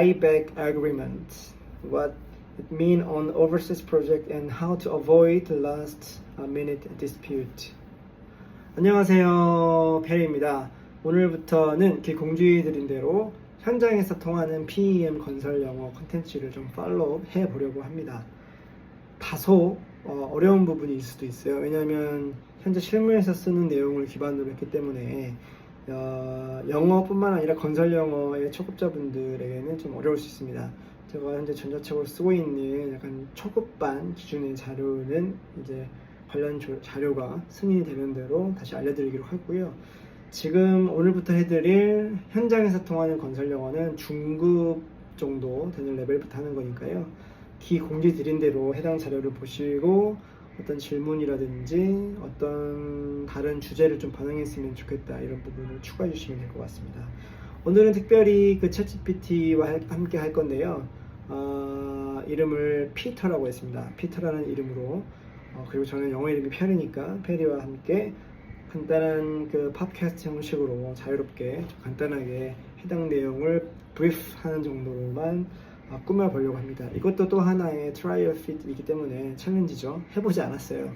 buyback agreement. What it mean on overseas project and how to avoid last minute dispute. 안녕하세요. 페리입니다. 오늘부터는 길 공주들인 대로 현장에서 통하는 PEM 건설 영어 콘텐츠를 좀 팔로우 해 보려고 합니다. 다소 어, 어려운 부분이 있을 수도 있어요. 왜냐하면 현재 실무에서 쓰는 내용을 기반으로 했기 때문에 어, 영어뿐만 아니라 건설 영어의 초급자분들에게는 좀 어려울 수 있습니다. 제가 현재 전자책으로 쓰고 있는 약간 초급반 기준의 자료는 이제 관련 조- 자료가 승인이 되는 대로 다시 알려드리기로 하고요. 지금 오늘부터 해드릴 현장에서 통하는 건설 영어는 중급 정도 되는 레벨부터 하는 거니까요. 기 공지 드린 대로 해당 자료를 보시고 어떤 질문이라든지 어떤 다른 주제를 좀 반영했으면 좋겠다 이런 부분을 추가해 주시면 될 것 같습니다. 오늘은 특별히 그 챗GPT와 할- 함께 할 건데요. 어, 이름을 피터라고 했습니다. 피터라는 이름으로 어, 그리고 저는 영어 이름이 페리니까 페리와 함께 간단한 그 팟캐스트 형식으로 자유롭게 좀 간단하게 해당 내용을 브리프하는 정도로만 어, 꾸며보려고 합니다. 이것도 또 하나의 트라이얼 핏이기 때문에 챌린지죠. 해보지 않았어요.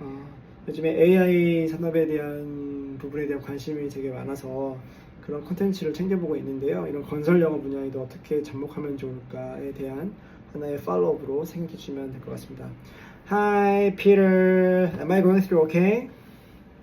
어, 요즘에 AI 산업에 대한 부분에 대한 관심이 되게 많아서 그런 콘텐츠를 챙겨보고 있는데요. 이런 건설 영어 분야에도 어떻게 접목하면 좋을까에 대한 하나의 팔로우업으로 생각해 주시면 될 것 같습니다. Hi, Peter. Am I going through okay?